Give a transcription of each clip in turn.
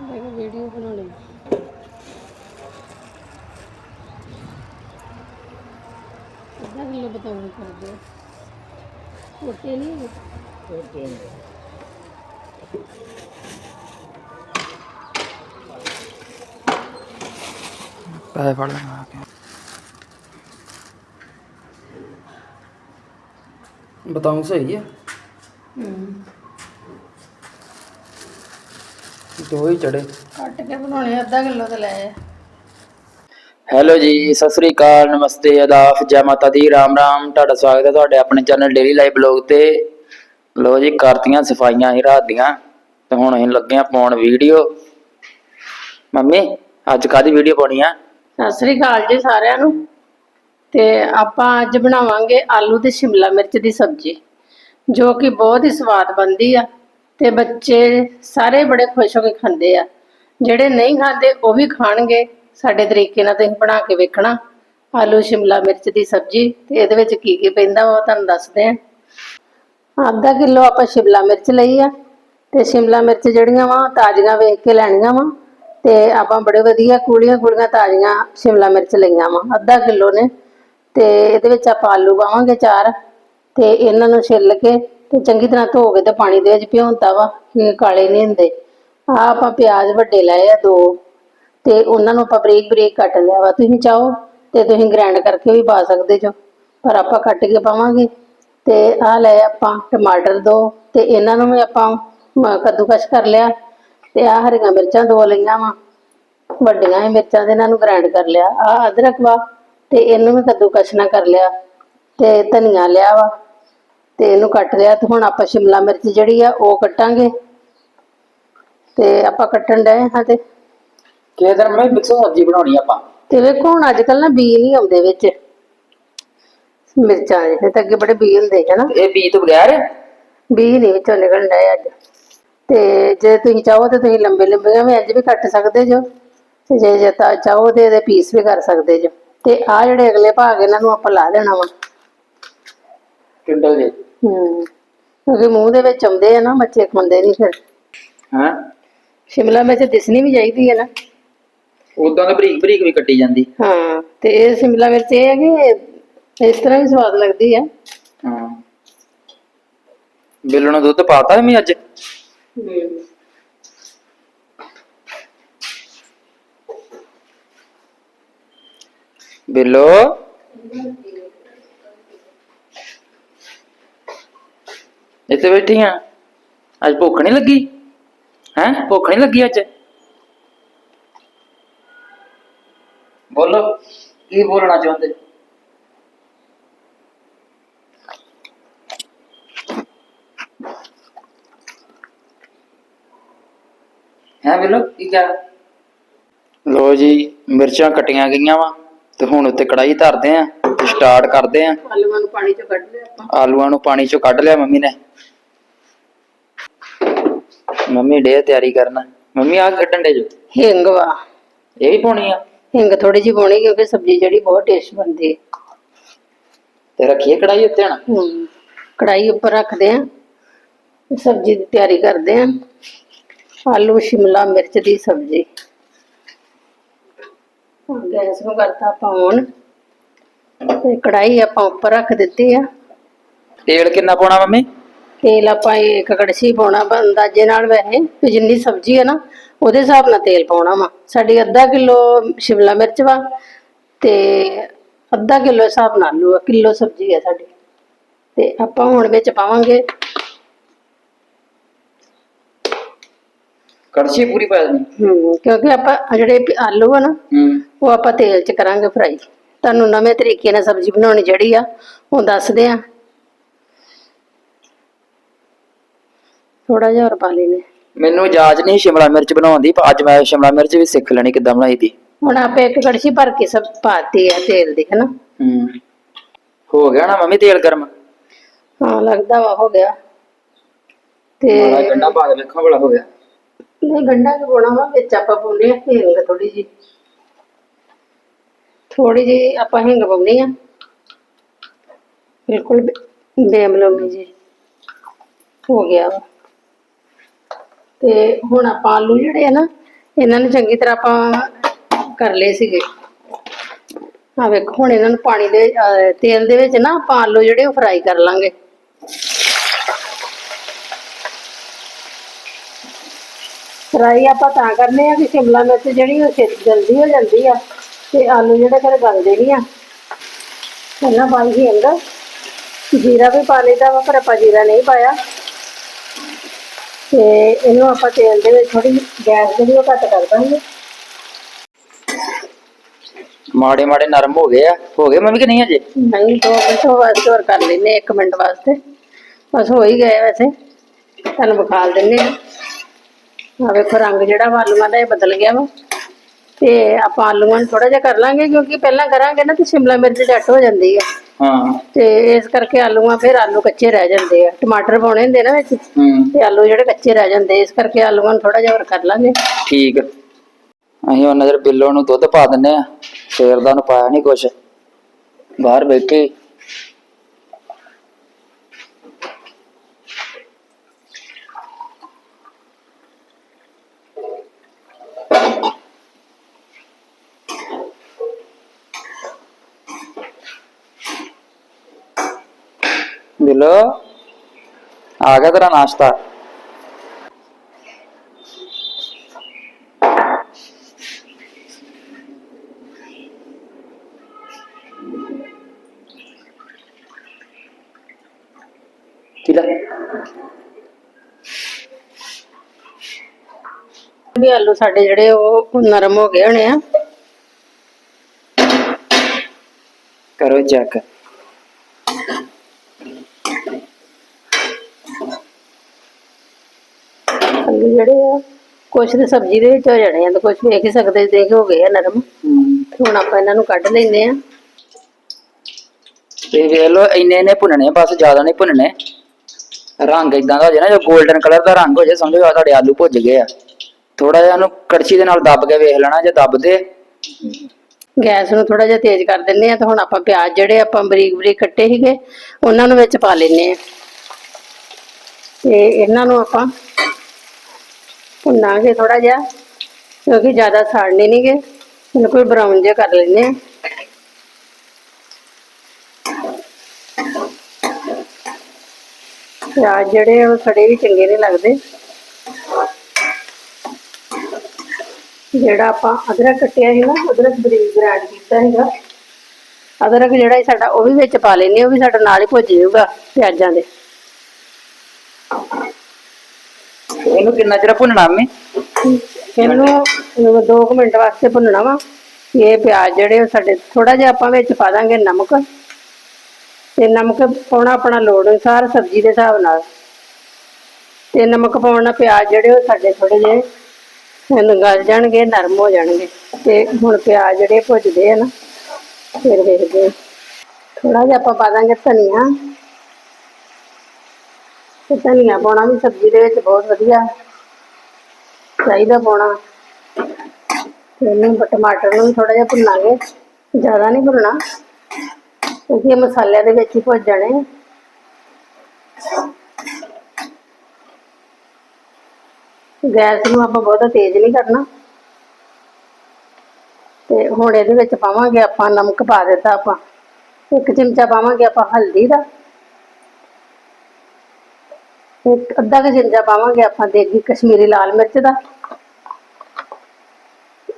ਮੈਂ ਵੀਡੀਓ ਬਣਾਉਣੀ ਅੱਧਾ ਕਿਲੋ ਬਤਾਉਂ ਕਰਦੇ ਛੋਟੇ ਨਹੀਂ ਹੈਗੇ ਪੈਸੇ ਫੜ ਲੈਣਾ ਆ ਕੇ। ਬਤਾਉਂ ਸਹੀ ਹੈ। ਦੋ ਹੀ ਚੜੇ। ਕੱਟ ਕੇ ਬਣਾਉਣੇ ਅੱਧਾ ਕਿਲੋ ਤੇ ਲੈ ਆ। ਹੈਲੋ ਜੀ ਸਤਿ ਸ੍ਰੀ ਅਕਾਲ ਨਮਸਤੇ ਆਦਾਬ ਜੈ ਮਾਤਾ ਦੀ ਰਾਮ ਰਾਮ ਤੁਹਾਡਾ ਸਵਾਗਤ ਹੈ ਤੁਹਾਡੇ ਆਪਣੇ ਚੈਨਲ ਡੇਲੀ ਲਾਈਵ ਬਲੌਗ ਤੇ। ਲੋ ਜੀ ਕਰਤੀਆਂ ਸਫਾਈਆਂ ਹੀ ਰਾਤ ਦੀਆਂ ਤੇ ਹੁਣ ਅਸੀਂ ਲੱਗੇ ਆ ਪਾਉਣ ਵੀਡੀਓ। ਮੰਮੀ ਅੱਜ ਕਾਦੀ ਵੀਡੀਓ ਪਾਉਣੀ ਆ? ਸਤਿ ਸ੍ਰੀ ਅਕਾਲ ਜੀ ਸਾਰਿਆਂ ਨੂੰ। ਤੇ ਆਪਾਂ ਅੱਜ ਬਣਾਵਾਂਗੇ ਆਲੂ ਤੇ ਸ਼ਿਮਲਾ ਮਿਰਚ ਦੀ ਸਬਜ਼ੀ ਜੋ ਕਿ ਬਹੁਤ ਹੀ ਸਵਾਦ ਬਣਦੀ ਆ। ਤੇ ਬੱਚੇ ਸਾਰੇ ਬੜੇ ਖੁਸ਼ ਹੋ ਕੇ ਖਾਂਦੇ ਆ। ਜਿਹੜੇ ਨਹੀਂ ਖਾਂਦੇ, ਉਹ ਵੀ ਖਾਣਗੇ। ਸਾਡੇ ਤਰੀਕੇ ਨਾਲ ਤੁਸੀਂ ਬਣਾ ਕੇ ਵੇਖਣਾ। ਆਲੂ, ਸ਼ਿਮਲਾ ਮਿਰਚ ਦੀ ਸਬਜ਼ੀ ਤੇ ਇਹਦੇ ਵਿੱਚ ਕੀ ਕੀ ਪੈਂਦਾ ਉਹ ਤੁਹਾਨੂੰ ਦੱਸਦੇ ਆ। ਅੱਧਾ ਕਿਲੋ ਆਪਾਂ ਸ਼ਿਮਲਾ ਮਿਰਚ ਲਈ ਆ ਤੇ ਸ਼ਿਮਲਾ ਮਿਰਚ ਜਿਹੜੀਆਂ ਵਾ, ਤਾਜ਼ੀਆਂ ਵੇਖ ਕੇ ਲੈਣੀਆਂ ਵਾ ਤੇ ਆਪਾਂ ਬੜੇ ਵਧੀਆ ਕੂਲੀਆਂ ਕੂਲੀਆਂ ਤਾਜ਼ੀਆਂ ਸ਼ਿਮਲਾ ਮਿਰਚ ਲਈਆਂ ਵਾ, ਅੱਧਾ ਕਿਲੋ ਨੇ। ਤੇ ਇਹਦੇ ਵਿੱਚ ਆਪਾਂ ਆਲੂ ਪਾਵਾਂਗੇ ਚਾਰ ਤੇ ਇਹਨਾਂ ਨੂੰ ਛਿੱਲ ਕੇ ਤੇ ਚੰਗੀ ਤਰ੍ਹਾਂ ਧੋ ਕੇ ਤੇ ਪਾਣੀ ਦੇ ਵਿੱਚ ਭਿਉਂਤਾ ਵਾ, ਕਿ ਕਾਲੇ ਨਹੀਂ ਹੁੰਦੇ। ਆ ਆਪਾਂ ਪਿਆਜ਼ ਵੱਡੇ ਲਏ ਆ ਦੋ, ਤੇ ਉਹਨਾਂ ਨੂੰ ਆਪਾਂ ਬਰੀਕ ਬਰੀਕ ਕੱਟ ਲਿਆ ਵਾ। ਤੁਸੀਂ ਚਾਹੋ ਤੇ ਤੁਸੀਂ ਗ੍ਰਾਈਂਡ ਕਰਕੇ ਵੀ ਪਾ ਸਕਦੇ ਜੋ, ਪਰ ਆਪਾਂ ਕੱਟ ਕੇ ਪਾਵਾਂਗੇ। ਤੇ ਆ ਲੈ ਆਪਾਂ ਟਮਾਟਰ ਦੋ, ਤੇ ਇਹਨਾਂ ਨੂੰ ਵੀ ਆਪਾਂ ਮ- ਕੱਦੂਕਸ਼ ਕਰ ਲਿਆ। ਤੇ ਆ ਹਰੀਆਂ ਮਿਰਚਾਂ ਦੋ ਲਈਆਂ ਵਾ। ਵੱਡੀਆਂ ਹੀ ਮਿਰਚਾਂ ਦੇ ਇਹਨਾਂ ਨੂੰ ਗ੍ਰਾਈਂਡ ਕਰ ਲਿਆ। ਆ ਅਦਰਕ ਵਾ, ਤੇ ਇਹਨੂੰ ਵੀ ਕੱਦੂਕਸ਼ ਨਾ ਕਰ ਲਿਆ। ਤੇ ਧਨੀਆ ਲਿਆ ਵਾ। ਤੇ ਇਹਨੂੰ ਕੱਟ ਲਿਆ ਤੇ ਹੁਣ ਆਪਾਂ ਸ਼ਿਮਲਾ ਮਿਰਚ ਜਿਹੜੀ ਆ ਉਹ ਕੱਟਾਂਗੇ। ਤੇ ਆਪਾਂ ਕੱਟਣ ਡਏ ਹਾਂ ਤੇ ਕਿਹ ਦਿਨ ਮੈਂ ਮਿਕਸ ਸਬਜ਼ੀ ਬਣਾਉਣੀ ਆਪਾਂ? ਤੇ ਵੇਖੋ ਹੁਣ ਅੱਜ ਕੱਲ ਨਾ ਬੀ ਨਹੀਂ ਆਉਂਦੇ ਵਿੱਚ। ਮਿਰਚਾਂ ਦੇ ਤਾਂ ਅੱਗੇ ਬੜੇ ਬੀ ਹੁੰਦੇ ਹੈ ਨਾ। ਇਹ ਬੀ ਤੋਂ ਬਗੈਰ? ਬੀ ਨਹੀਂ ਵਿੱਚੋਂ ਨਿਕਲਣ ਡਏ ਅੱਜ। ਤੇ ਜੇ ਤੁਸੀਂ ਚਾਹੋ ਤੇ ਤੁਸੀਂ ਲੰਬੇ ਲੰਬੇ ਵੀ ਇੰਜ ਵੀ ਕੱਟ ਸਕਦੇ ਜੋ। ਤੇ ਜੇ ਜੇ ਤਾਂ ਚਾਹੋ ਤੇ ਇਹਦੇ ਪੀਸ ਵੀ ਕਰ ਸਕਦੇ ਜੋ। ਤੇ ਆ ਜਿਹੜੇ ਅਗਲੇ ਭਾਗ ਇਹਨਾਂ ਨੂੰ ਆਪਾਂ ਲਾ ਦੇਣਾ ਵਾ। ਟਿੰਡਲ ਦੇ। ਹੂੰ। ਕਿਉਂਕਿ ਮੂੰਹ ਦੇ ਵਿੱਚ ਆਉਂਦੇ ਆ ਨਾ ਬੱਚੇ ਖਾਂਦੇ ਨਹੀਂ ਫਿਰ। ਹਾਂ? ਸ਼ਿਮਲਾ ਮਿਰਚ ਦਿਸਣੀ ਵੀ ਚਾਹੀਦੀ ਹੈ ਨਾ। ਉਦਾਂ ਤਾਂ ਬਰੀਕ ਬਰੀਕ ਵੀ ਕੱਟੀ ਜਾਂਦੀ। ਹਾਂ ਤੇ ਇਹ ਸ਼ਿਮਲਾ ਮਿਰਚ ਇਹ ਹੈ ਕਿ ਇਸ ਤਰ੍ਹਾਂ ਵੀ ਸਵਾਦ ਲੱਗਦੀ ਆ। ਹਾਂ। ਬਿੱਲੂ ਨੂੰ ਦੁੱਧ ਪਾਤਾ ਮੈਂ ਅੱਜ? ਬਿੱਲੋ ਇੱਥੇ ਬੈਠੀ ਆ ਅੱਜ ਭੁੱਖ ਨਹੀਂ ਲੱਗੀ? ਹੈ? ਭੁੱਖ ਨਹੀਂ ਲੱਗੀ ਅੱਜ? ਬੋਲੋ ਕੀ ਬੋਲਣਾ ਚਾਹੁੰਦੇ? ਹੈ ਬਿੱਲੋ ਕੀ ਕਹਿ ਲੋ ਜੀ ਮਿਰਚਾਂ ਕਟੀਆਂ ਗਈਆਂ ਵਾ ਤੇ ਹੁਣ ਉੱਤੇ ਕੜਾਈ ਧਰਦੇ ਆ ਤੇ ਸਟਾਰਟ ਕਰਦੇ ਆ। ਆਲੂਆਂ ਨੂੰ ਪਾਣੀ ਚੋਂ ਕੱਢ ਲਿਆ ਆਪਾਂ। ਆਲੂਆਂ ਨੂੰ ਪਾਣੀ ਚੋਂ ਕੱਢ ਲਿਆ ਮੰਮੀ ਨੇ। ਮੰਮੀ ਡੇ ਤਿਆਰੀ ਕਰਨਾ। ਮੰਮੀ ਆ ਕੱਢਣ ਦੇ ਜੋ। ਹਿੰਗ ਵਾ। ਇਹ ਵੀ ਪਾਉਣੀ ਆ? ਹਿੰਗ ਥੋੜੀ ਜਿਹੀ ਪਾਉਣੀ ਕਿਉਂਕਿ ਸਬਜ਼ੀ ਜਿਹੜੀ ਬਹੁਤ ਟੇਸਟ ਬਣਦੀ ਹੈ ਤੇ ਰੱਖੀਏ ਕੜਾਈ ਉੱਤੇ ਹਣਾ? ਹਮ, ਕੜਾਈ ਉੱਪਰ ਰੱਖਦੇ ਆ। ਸਬਜ਼ੀ ਦੀ ਤਿਆਰੀ ਕਰਦੇ ਆ। ਆਲੂ ਸ਼ਿਮਲਾ ਮਿਰਚ ਦੀ ਸਬਜ਼ੀ। ਹੁਣ ਗੈਸ ਨੂੰ ਕਰਤਾ ਆਪਾਂ ਤੇ ਕੜਾਈ ਆਪਾਂ ਉੱਪਰ ਰੱਖ ਦਿੱਤੀ ਆ। ਤੇਲ ਕਿੰਨਾ ਪਾਉਣਾ ਮੰਮੀ? ਤੇਲ ਆਪਾਂ ਇੱਕ ਕੜਛੀ ਪਾਉਣਾ ਵਾ ਅੰਦਾਜ਼ੇ ਨਾਲ ਵੈਸੇ ਵੀ ਜਿੰਨੀ ਸਬਜ਼ੀ ਹੈ ਨਾ ਉਹਦੇ ਹਿਸਾਬ ਨਾਲ ਤੇਲ ਪਾਉਣਾ ਵਾ। ਸਾਡੀ ਅੱਧਾ ਕਿਲੋ ਸ਼ਿਮਲਾ ਮਿਰਚ ਵਾ ਤੇ ਅੱਧਾ ਕਿਲੋ ਹਿਸਾਬ ਨਾਲ ਆਲੂ ਆ ਕਿਲੋ ਸਬਜ਼ੀ ਹੈ ਸਾਡੀ। ਤੇ ਆਪਾਂ ਹੁਣ ਵਿੱਚ ਪਾਵਾਂਗੇ। ਕੜਛੀ ਪੂਰੀ ਪਾ ਦੇਣੀ। ਕਿਉਂਕਿ ਆਪਾਂ ਆਹ ਜਿਹੜੇ ਆਲੂ ਆ ਨਾ ਹੂੰ। ਉਹ ਆਪਾਂ ਤੇਲ 'ਚ ਕਰਾਂਗੇ ਫਰਾਈ ਤੁਹਾਨੂੰ ਨਵੇਂ ਤਰੀਕੇ ਨਾਲ ਸਬਜ਼ੀ ਬਣਾਉਣੀ ਜਿਹੜੀ ਆ ਉਹ ਦੱਸਦੇ ਆ। ਥੋੜਾ ਜਿਹਾ ਹੋਰ ਪਾ ਲੈਨੇ ਮੈਨੂੰ ਇਜਾਜ਼ਤ ਨਹੀਂ ਸ਼ਿਮਲਾ ਮਿਰਚ ਬਣਾਉਣ ਦੀ ਪਰ ਅੱਜ ਮੈਂ ਸ਼ਿਮਲਾ ਮਿਰਚ ਵੀ ਸਿੱਖ ਲੈਣੀ ਕਿੱਦਾਂ ਬਣਾਈ ਦੀ। ਹੁਣ ਆਪਾਂ ਇੱਕ ਕੜਛੀ ਭਰ ਕੇ ਸਭ ਪਾਤੀ ਆ ਤੇਲ ਦੀ ਹੈਨਾ? ਹੂੰ। ਹੋ ਗਿਆ ਨਾ ਮੰਮੀ ਤੇਲ ਗਰਮ? ਹਾਂ ਲੱਗਦਾ ਵਾ ਹੋ ਗਿਆ। ਮਾੜਾ ਤੇ ਗੰਡਾ ਪਾ ਕੇ ਵੇਖਾਂ ਭਲਾ ਹੋ ਗਿਆ। ਨਹੀਂ ਗੰਡਾ ਕਿ ਪਾਉਣਾ ਵਾ ਵਿੱਚ ਆਪਾਂ ਪਾਉਣੇ ਆ ਹਿੰਗ ਥੋੜੀ ਜੀ ਥੋੜੀ ਜੀ ਆਪਾਂ ਹਿੰਗ ਪਾਉਣੀ ਆ। ਬਿਲਕੁਲ ਬੇਮਲੂਮੀ ਜੀ ਹੋ ਗਿਆ ਵਾ। ਤੇ ਹੁਣ ਆਪਾਂ ਆਲੂ ਜਿਹੜੇ ਆ ਨਾ, ਇਹਨਾਂ ਨੂੰ ਚੰਗੀ ਤਰ੍ਹਾਂ ਆਪਾਂ ਕਰ ਲਏ ਸੀਗੇ। ਆ ਵੇਖੋ, ਹੁਣ ਇਹਨਾਂ ਨੂੰ ਪਾਣੀ ਦੇ ਤੇਲ ਦੇ ਵਿੱਚ ਨਾ ਆਪਾਂ ਆਲੂ ਜਿਹੜੇ ਉਹ ਫਰਾਈ ਕਰ ਲਾਂਗੇ। ਫਰਾਈ ਆਪਾਂ ਤਾਂ ਕਰਨੇ ਆ ਕਿ ਸ਼ਿਮਲਾ ਮਿਰਚ ਜਿਹੜੀ ਉਹ ਛੇਤੀ ਜਲਦੀ ਹੋ ਜਾਂਦੀ ਆ ਤੇ ਆਲੂ ਜਿਹੜੇ ਫਿਰ ਗਲਦੇ ਨਹੀਂ ਆ। ਪਹਿਲਾਂ ਪਾਈ ਸੀ ਅੰਦਰ। ਜੀਰਾ ਵੀ ਪਾ ਲਈਦਾ ਵਾ, ਪਰ ਆਪਾਂ ਜੀਰਾ ਨਹੀਂ ਪਾਇਆ। ਤੇ ਇਹਨੂੰ ਆਪਾਂ ਤੇਲ ਦੇ ਵਿੱਚ ਥੋੜੀ ਗੈਸ ਜਿਹੜੀ ਉਹ ਘੱਟ ਕਰ ਦਾਂਗੇ। ਮਾੜੇ ਮਾੜੇ ਨਰਮ ਹੋ ਗਏ ਆ। ਹੋ ਗਏ ਮੰਮੀ ਕਿ ਨਹੀਂ ਅਜੇ? ਨਹੀਂ ਦੋ ਮਿੰਟ ਵਾਸਤੇ ਹੋਰ ਕਰ ਲੈਨੇ 1 ਮਿੰਟ ਵਾਸਤੇ। ਬਸ ਹੋ ਹੀ ਗਏ ਵੈਸੇ। ਤੁਹਾਨੂੰ ਵਿਖਾਲ ਦਿੰਨੇ ਆ ਆ ਵੇਖੋ ਰੰਗ ਜਿਹੜਾ ਵਾ ਆਲੂਆਂ ਦਾ ਇਹ ਬਦਲ ਗਿਆ ਵਾ। ਤੇ ਆਪਾਂ ਆਲੂਆਂ ਨੂੰ ਥੋੜਾ ਜਿਹਾ ਕਰ ਲਾਂਗੇ ਕਿਉਂਕਿ ਪਹਿਲਾਂ ਕਰਾਂਗੇ ਨਾ ਤੇ ਸ਼ਿਮਲਾ ਮਿਰਚ ਜੱਟ ਹੋ ਜਾਂਦੀ ਆ। ਹਾਂ। ਤੇ ਇਸ ਕਰਕੇ ਆਲੂਆਂ ਫਿਰ ਆਲੂ ਕੱਚੇ ਰਹਿ ਜਾਂਦੇ ਆ। ਟਮਾਟਰ ਪਾਉਣੇ ਹੁੰਦੇ ਨਾ ਵਿੱਚ ਤੇ ਆਲੂ ਜਿਹੜੇ ਕੱਚੇ ਰਹਿ ਜਾਂਦੇ ਇਸ ਕਰਕੇ ਆਲੂਆਂ ਨੂੰ ਥੋੜਾ ਜਿਹਾ ਹੋਰ ਕਰ ਲਾਂਗੇ। ਠੀਕ। ਅਸੀਂ ਉਹ ਨਜ਼ਰ ਬਿੱਲੋ ਨੂੰ ਦੁੱਧ ਪਾ ਦਿੰਨੇ ਆ। ਸਵੇਰ ਦਾ ਉਹਨੂੰ ਪਾਇਆ ਨਹੀਂ ਕੁਛ। ਬਾਹਰ ਬੈਠੀ ਬਿੱਲੋ ਆ ਗਿਆ ਤੇਰਾ ਨਾਸ਼ਤਾ ਕੀ ਲੈ ਵੀ ਆਲੂ ਸਾਡੇ ਜਿਹੜੇ ਉਹ ਨਰਮ ਹੋ ਗਏ ਹੋਣੇ ਆ ਕਰੋ ਚੈੱਕ ਆਲੂ ਜਿਹੜੇ ਆ ਕੁਛ ਤੇ ਸਬਜ਼ੀ ਦੇ ਵਿੱਚ ਹੋ ਜਾਣੇ ਆ ਤੇ ਕੁਛ ਵੇਖ ਹੀ ਸਕਦੇ ਦੇਖ ਹੋ ਗਏ ਆ ਨਰਮ। ਹੁਣ ਆਪਾਂ ਇਹਨਾਂ ਨੂੰ ਕੱਢ ਲੈਂਦੇ ਆ। ਤੇ ਵੇਖ ਲਓ ਇੰਨੇ ਇੰਨੇ ਭੁੰਨਣੇ ਬਸ ਜ਼ਿਆਦਾ ਨਹੀਂ ਭੁੰਨਣੇ। ਰੰਗ ਇਦਾਂ ਦਾ ਹੋ ਜਾਏ ਨਾ ਜੋ 골ਡਨ ਕਲਰ ਦਾ ਰੰਗ ਹੋ ਜਾਏ ਸਮਝੋ ਆ ਤੁਹਾਡੇ ਆਲੂ ਭੁੱਜ ਗਏ ਆ। ਥੋੜਾ ਜਿਹਾ ਉਹਨੂੰ ਕੜਛੀ ਦੇ ਨਾਲ ਦੱਬ ਕੇ ਵੇਖ ਲੈਣਾ ਜੇ ਦੱਬਦੇ। ਗੈਸ ਨੂੰ ਥੋੜਾ ਜਿਹਾ ਤੇਜ਼ ਕਰ ਦਿੰਦੇ ਆ ਤੇ ਹੁਣ ਆਪਾਂ ਪਿਆਜ਼ ਜਿਹੜੇ ਆਪਾਂ ਬਰੀਕ ਬਰੀਕ ਕੱਟੇ ਸੀਗੇ ਉਹਨਾਂ ਨੂੰ ਵਿੱਚ ਪਾ ਲੈਨੇ ਆ। ਤੇ ਇਹਨਾਂ ਨੂੰ ਆਪਾਂ ਭੁੰਨਾਂਗੇ ਥੋੜਾ ਜਿਹਾ, ਕਿਉਂਕਿ ਜ਼ਿਆਦਾ ਸਾੜਨੇ ਨਹੀਂਗੇ ਬਿਲਕੁਲ ਬਰਾਊਨ ਜਿਹਾ ਕਰ ਲੈਨੇ ਆ ਪਿਆਜ਼ ਜਿਹੜੇ ਉਹ ਸੜੇ ਵੀ ਚੰਗੇ ਨਹੀਂ ਲੱਗਦੇ। ਜਿਹੜਾ ਆਪਾਂ ਅਦਰਕ ਕੱਟਿਆ ਸੀ ਨਾ, ਅਦਰਕ ਬਰੀਕ ਗ੍ਰਾਈਂਡ ਕੀਤਾ ਸੀਗਾ। ਅਦਰਕ ਜਿਹੜਾ ਸੀ ਸਾਡਾ, ਉਹ ਵੀ ਵਿੱਚ ਪਾ ਲੈਨੇ ਉਹ ਵੀ ਸਾਡਾ ਨਾਲ ਹੀ ਭੁੱਜ ਜਾਊਗਾ ਪਿਆਜ਼ਾਂ ਦੇ। ਇਹਨੂੰ ਕਿੰਨਾ ਚਿਰ ਭੁੰਨਣਾ ਮੈਂ ਇਹਨੂੰ 2 ਮਿੰਟ ਵਾਸਤੇ ਭੁੰਨਣਾ ਵਾ। ਇਹ ਪਿਆਜ਼ ਜਿਹੜੇ ਉਹ ਸਾਡੇ ਥੋੜਾ ਜਿਹਾ ਆਪਾਂ ਵਿੱਚ ਪਾ ਦਾਂਗੇ ਨਮਕ। ਤੇ ਨਮਕ ਪਾਉਣਾ ਆਪਣਾ ਲੋੜ ਅਨੁਸਾਰ ਸਬਜ਼ੀ ਦੇ ਹਿਸਾਬ ਨਾਲ। ਤੇ ਨਮਕ ਪਾਉਣ ਨਾਲ ਪਿਆਜ਼ ਜਿਹੜੇ ਉਹ ਸਾਡੇ ਥੋੜੇ ਜਿਹੇ ਇਹਨੂੰ ਗਲ ਜਾਣਗੇ, ਨਰਮ ਹੋ ਜਾਣਗੇ। ਤੇ ਹੁਣ ਪਿਆਜ਼ ਜਿਹੜੇ ਭੁੱਜਦੇ ਆ ਨਾ, ਫਿਰ ਵੇਖਦੇ ਥੋੜਾ ਜਿਹਾ ਆਪਾਂ ਪਾ ਦਾਂਗੇ ਧਨੀਆ। ਤੇ ਧਨੀਆ ਪਾਉਣਾ ਵੀ, ਸਬਜ਼ੀ ਦੇ ਵਿੱਚ ਬਹੁਤ ਵਧੀਆ। ਚਾਹੀਦਾ ਪਾਉਣਾ। ਤੇ ਇਹਨੂੰ ਟਮਾਟਰ ਨੂੰ ਵੀ ਥੋੜਾ ਜਿਹਾ ਭੁੰਨਾਂਗੇ। ਜ਼ਿਆਦਾ ਨਹੀਂ ਭੁੰਨਣਾ। ਕਿਉਂਕਿ ਇਹ ਮਸਾਲਿਆਂ ਦੇ ਵਿੱਚ ਹੀ ਭੁੱਜ ਜਾਣੇ। ਗੈਸ ਨੂੰ ਆਪਾਂ ਬਹੁਤਾ ਤੇਜ਼ ਨਹੀਂ ਕਰਨਾ। ਤੇ ਹੁਣ ਇਹਦੇ ਵਿੱਚ ਪਾਵਾਂਗੇ ਆਪਾਂ, ਨਮਕ ਪਾ ਦਿੱਤਾ ਆਪਾਂ। ਇੱਕ ਚਮਚਾ ਪਾਵਾਂਗੇ ਆਪਾਂ ਹਲਦੀ ਦਾ। ਇੱਕ ਅੱਧਾ ਕੁ ਚਮਚਾ ਪਾਵਾਂਗੇ ਆਪਾਂ ਦੇਗੀ ਕਸ਼ਮੀਰੀ ਲਾਲ ਮਿਰਚ ਦਾ।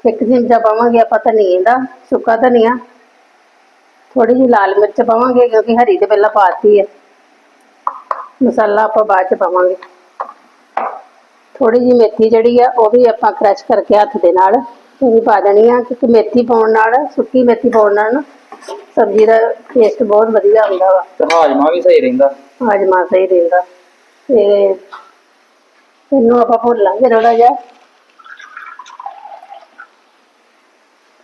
ਇੱਕ ਚਮਚਾ ਪਾਵਾਂਗੇ ਆਪਾਂ ਧਨੀਏ ਦਾ ਸੁੱਕਾ ਧਨੀਆ। ਥੋੜੀ ਜਿਹੀ ਲਾਲ ਮਿਰਚ ਪਾਵਾਂਗੇ ਕਿਉਂਕਿ ਹਰੀ ਤੇ ਪਹਿਲਾਂ ਪਾਤੀ ਹੈ। ਮਸਾਲਾ ਆਪਾਂ ਬਾਅਦ ਚ ਪਾਵਾਂਗੇ। ਥੋੜੀ ਜਿਹੀ ਮੇਥੀ ਜਿਹੜੀ ਆ ਉਹ ਵੀ ਆਪਾਂ ਕ੍ਰਸ਼ ਕਰਕੇ ਹੱਥ ਦੇ ਨਾਲ ਉਹ ਵੀ ਪਾ ਦੇਣੀ ਆ। ਕਿਉਂਕਿ ਮੇਥੀ ਪਾਉਣ ਨਾਲ ਸੁੱਕੀ ਮੇਥੀ ਪਾਉਣ ਨਾਲ ਨਾ ਸਬਜ਼ੀ ਦਾ ਟੇਸਟ ਬਹੁਤ ਵਧੀਆ ਹੁੰਦਾ ਵਾ। ਹਾਜਮਾ ਵੀ ਸਹੀ ਰਹਿੰਦਾ। ਹਾਜਮਾ ਸਹੀ ਰਹਿੰਦਾ। ਤੇ ਇਹਨੂੰ ਆਪਾਂ ਭੁੱਲ ਲਾਂਗੇ ਥੋੜਾ ਜਿਹਾ।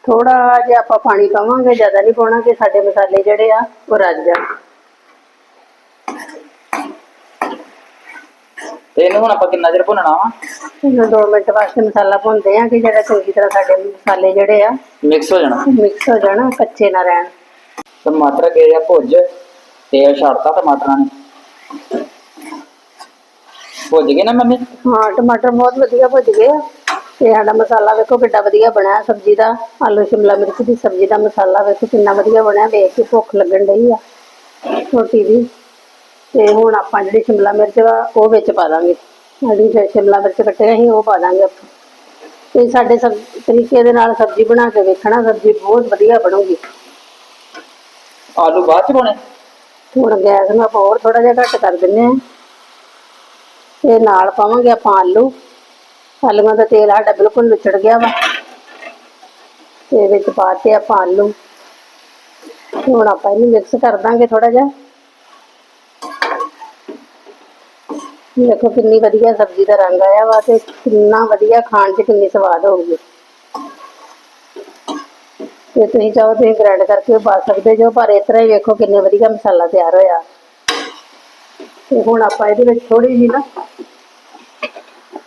ਥੋੜਾ ਜਿਹਾ ਆਪਾਂ ਪਾਣੀ ਪਾਵਾਂਗੇ ਜ਼ਿਆਦਾ ਨਹੀਂ ਪਾਉਣਾ ਕਿ ਸਾਡੇ ਮਸਾਲੇ ਜਿਹੜੇ ਆ ਉਹ ਰੱਜ ਜਾਣ। ਤੇ ਇਹਨੂੰ ਹੁਣ ਆਪਾਂ ਕਿੰਨਾ ਚਿਰ ਭੁੰਨਣਾ ਵਾ? ਇਹਨੂੰ 2 ਮਿੰਟ ਵਾਸਤੇ ਮਸਾਲਾ ਭੁੰਨਦੇ ਆ ਕਿ ਜਿਹੜਾ ਚੰਗੀ ਤਰ੍ਹਾਂ ਸਾਡੇ ਮਸਾਲੇ ਜਿਹੜੇ ਆ ਮਿਕਸ ਹੋ ਜਾਣਾ। ਮਿਕਸ ਹੋ ਜਾਣ ਕੱਚੇ ਨਾ ਰਹਿਣ। ਟਮਾਟਰ ਗਏ ਆ ਭੁੱਜ ਤੇਲ ਛੱਡਤਾ ਟਮਾਟਰਾਂ ਨੇ। ਭੁੱਜ ਗਏ ਨਾ ਮੰਮੀ? ਹਾਂ ਟਮਾਟਰ ਬਹੁਤ ਵਧੀਆ ਭੁੱਜ ਗਏ ਆ। ਤੇ ਸਾਡਾ ਮਸਾਲਾ ਵੇਖੋ ਕਿੱਡਾ ਵਧੀਆ ਬਣਿਆ ਸਬਜ਼ੀ ਦਾ। ਆਲੂ ਸ਼ਿਮਲਾ ਮਿਰਚ ਦੀ ਸਬਜ਼ੀ ਦਾ ਮਸਾਲਾ ਵੇਖੋ ਕਿੰਨਾ ਵਧੀਆ ਬਣਿਆ। ਵੇਖ ਕੇ ਭੁੱਖ ਲੱਗਣ ਡਈ ਆ ਰੋਟੀ ਦੀ। ਤੇ ਹੁਣ ਆਪਾਂ ਜਿਹੜੀ ਸ਼ਿਮਲਾ ਮਿਰਚ ਵਾ ਉਹ ਵਿੱਚ ਪਾ ਦਾਂਗੇ। ਜਿਹੜੀ ਸ਼ਿਮਲਾ ਮਿਰਚ ਕੱਟੇ ਅਸੀਂ ਉਹ ਪਾ ਦਾਂਗੇ ਆਪਾਂ। ਤੇ ਸਾਡੇ ਸਬ ਤਰੀਕੇ ਦੇ ਨਾਲ ਸਬਜ਼ੀ ਬਣਾ ਕੇ ਵੇਖਣਾ ਸਬਜ਼ੀ ਬਹੁਤ ਵਧੀਆ ਬਣੂਗੀ। ਆਲੂ ਬਾਅਦ ਚ ਪਾਉਣੇ? ਹੁਣ ਗੈਸ ਨੂੰ ਆਪਾਂ ਹੋਰ ਥੋੜਾ ਜਿਹਾ ਘੱਟ ਕਰ ਦਿੰਨੇ ਆ ਤੇ ਨਾਲ ਪਾਵਾਂਗੇ ਆਪਾਂ ਆਲੂ। ਆਲੂਆਂ ਦਾ ਤੇਲ ਸਾਡਾ ਬਿਲਕੁਲ ਵਿਚੜ ਗਿਆ ਵਾ। ਤੇ ਵਿੱਚ ਪਾਤੇ ਆਪਾਂ ਆਲੂ। ਹੁਣ ਆਪਾਂ ਇਹਨੂੰ ਮਿਕਸ ਕਰ ਦਾਂਗੇ ਥੋੜਾ ਜਿਹਾ। ਦੇਖੋ ਕਿੰਨੀ ਵਧੀਆ ਸਬਜ਼ੀ ਦਾ ਰੰਗ ਆਇਆ ਵਾ ਤੇ ਕਿੰਨਾ ਵਧੀਆ ਖਾਣ 'ਚ ਕਿੰਨੀ ਸਵਾਦ ਹੋਊਗੀ। ਤੇ ਤੁਸੀਂ ਚਾਹੋ ਤੁਸੀਂ ਗ੍ਰਾਈਂਡ ਕਰਕੇ ਵੀ ਪਾ ਸਕਦੇ ਜੋ, ਪਰ ਇਸ ਤਰ੍ਹਾਂ ਹੀ ਵੇਖੋ ਕਿੰਨੇ ਵਧੀਆ ਮਸਾਲਾ ਤਿਆਰ ਹੋਇਆ। ਤੇ ਹੁਣ ਆਪਾਂ ਇਹਦੇ ਵਿੱਚ ਥੋੜੀ ਜਿਹੀ ਨਾ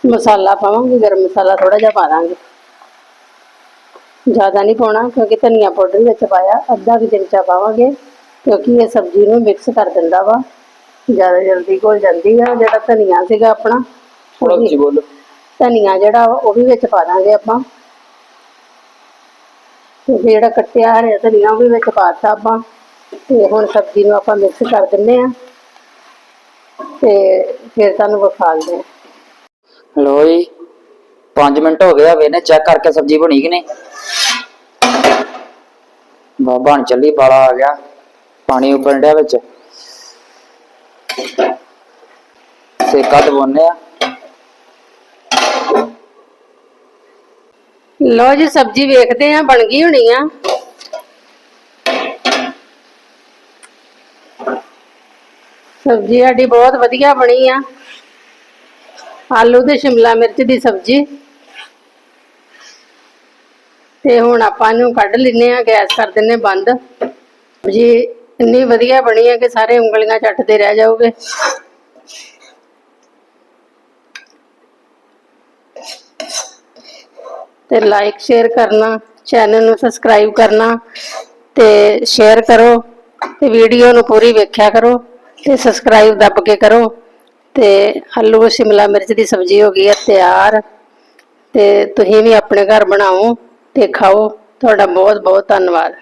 ਮਸਾਲਾ ਪਾਵਾਂਗੇ ਗਰਮ ਮਸਾਲਾ ਥੋੜਾ ਜਿਹਾ ਪਾ ਦਾਂਗੇ। ਜ਼ਿਆਦਾ ਨਹੀਂ ਪਾਉਣਾ ਕਿਉਂਕਿ ਧਨੀਆ ਪਾਊਡਰ ਵਿੱਚ ਪਾਇਆ ਅੱਧਾ ਕੁ ਚਮਚਾ ਪਾਵਾਂਗੇ ਕਿਉਂਕਿ ਇਹ ਸਬਜ਼ੀ ਨੂੰ ਮਿਕਸ ਕਰ ਦਿੰਦਾ ਵਾ। ਜ਼ਿਆਦਾ ਜਲਦੀ ਘੁਲ ਜਾਂਦੀ ਆ ਜਿਹੜਾ ਧਨੀਆ ਸੀਗਾ ਆਪਣਾ ਥੋੜਾ ਵੀ- ਉੱਚੀ ਬੋਲੋ। ਧਨੀਆ ਜਿਹੜਾ ਵਾ ਉਹ ਵੀ ਵਿੱਚ ਪਾ ਦਾਂਗੇ ਆਪਾਂ। ਤੇ ਜਿਹੜਾ ਕੱਟਿਆ ਹਰਿਆ ਧਨੀਆ ਉਹ ਵੀ ਵਿੱਚ ਪਾਤਾ ਆਪਾਂ। ਤੇ ਹੁਣ ਸਬਜ਼ੀ ਨੂੰ ਆਪਾਂ ਮਿਕਸ ਕਰ ਦਿੰਨੇ ਆ। ਤੇ ਫਿਰ ਤੁਹਾਨੂੰ ਵਿਖਾਲਦੇ ਆ ਲੋ ਜੀ 5 ਮਿੰਟ ਹੋ ਗਏ ਆ ਵੇਨੇ ਚੈੱਕ ਕਰਕੇ ਸਬਜ਼ੀ ਬਣੀ ਕਿ ਨਹੀਂ। ਬਾ ਬਣ ਚੱਲੀ ਬਾਲਾ ਆ ਗਿਆ। ਪਾਣੀ ਉੱਬਲਣ ਡਿਆ ਵਿੱਚ। ਸੇਕਾ ਦਵਾਉਨੇ ਆ। ਲੋ ਜੀ ਸਬਜ਼ੀ ਵੇਖਦੇ ਆ ਬਣ ਗਈ ਹੋਣੀ ਆ। ਸਬਜ਼ੀ ਸਾਡੀ ਬਹੁਤ ਵਧੀਆ ਬਣੀ ਆ। ਆਲੂ ਤੇ ਸ਼ਿਮਲਾ ਮਿਰਚ ਦੀ ਸਬਜ਼ੀ। ਤੇ ਹੁਣ ਆਪਾਂ ਇਹਨੂੰ ਕੱਢ ਲੈਨੇ ਆ ਗੈਸ ਕਰ ਦਿੰਨੇ ਬੰਦ। ਜੀ ਇੰਨੀ ਵਧੀਆ ਬਣੀ ਆ ਕਿ ਸਾਰੇ ਉਂਗਲੀਆਂ ਚੱਟਦੇ ਰਹਿ ਜਾਓਗੇ ਤੇ ਲਾਈਕ ਸ਼ੇਅਰ ਕਰਨਾ ਚੈਨਲ ਨੂੰ ਸਬਸਕ੍ਰਾਈਬ ਕਰਨਾ ਤੇ ਸ਼ੇਅਰ ਕਰੋ ਤੇ ਵੀਡੀਓ ਨੂੰ ਪੂਰੀ ਵੇਖਿਆ ਕਰੋ। ਤੇ ਸਬਸਕ੍ਰਾਈਬ ਦੱਬ ਕੇ ਕਰੋ ਤੇ ਆਲੂ ਸ਼ਿਮਲਾ ਮਿਰਚ ਦੀ ਸਬਜ਼ੀ ਹੋ ਗਈ ਹੈ ਤਿਆਰ ਤੇ ਤੁਸੀਂ ਵੀ ਆਪਣੇ ਘਰ ਬਣਾਓ ਤੇ ਖਾਓ। ਤੁਹਾਡਾ ਬਹੁਤ ਬਹੁਤ ਧੰਨਵਾਦ।